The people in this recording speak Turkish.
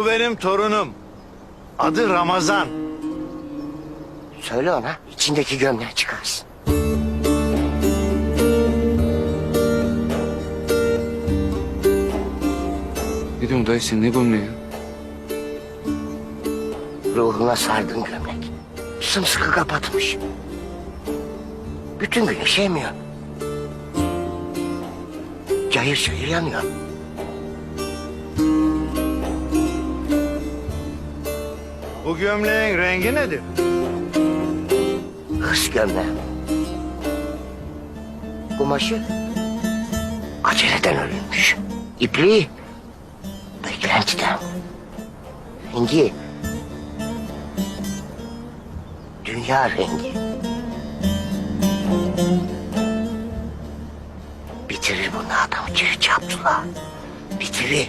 Bu benim torunum. Adı Ramazan. Söyle ona içindeki gömleği çıkarsın. Ne diyorsun dayı sen ne gömleği ya? Ruhuna sardın gömlek. Sımsıkı kapatmış. Bütün gün işemiyor. Cayır cayır yanıyor. Bu gömleğin rengi nedir? Hırs gömleği. Kumaşı aceleden örülmüş. İpliği beklentiden. Rengi dünya rengi. Bitirir bunu adam Çiftçi Abdullah. Bitirir.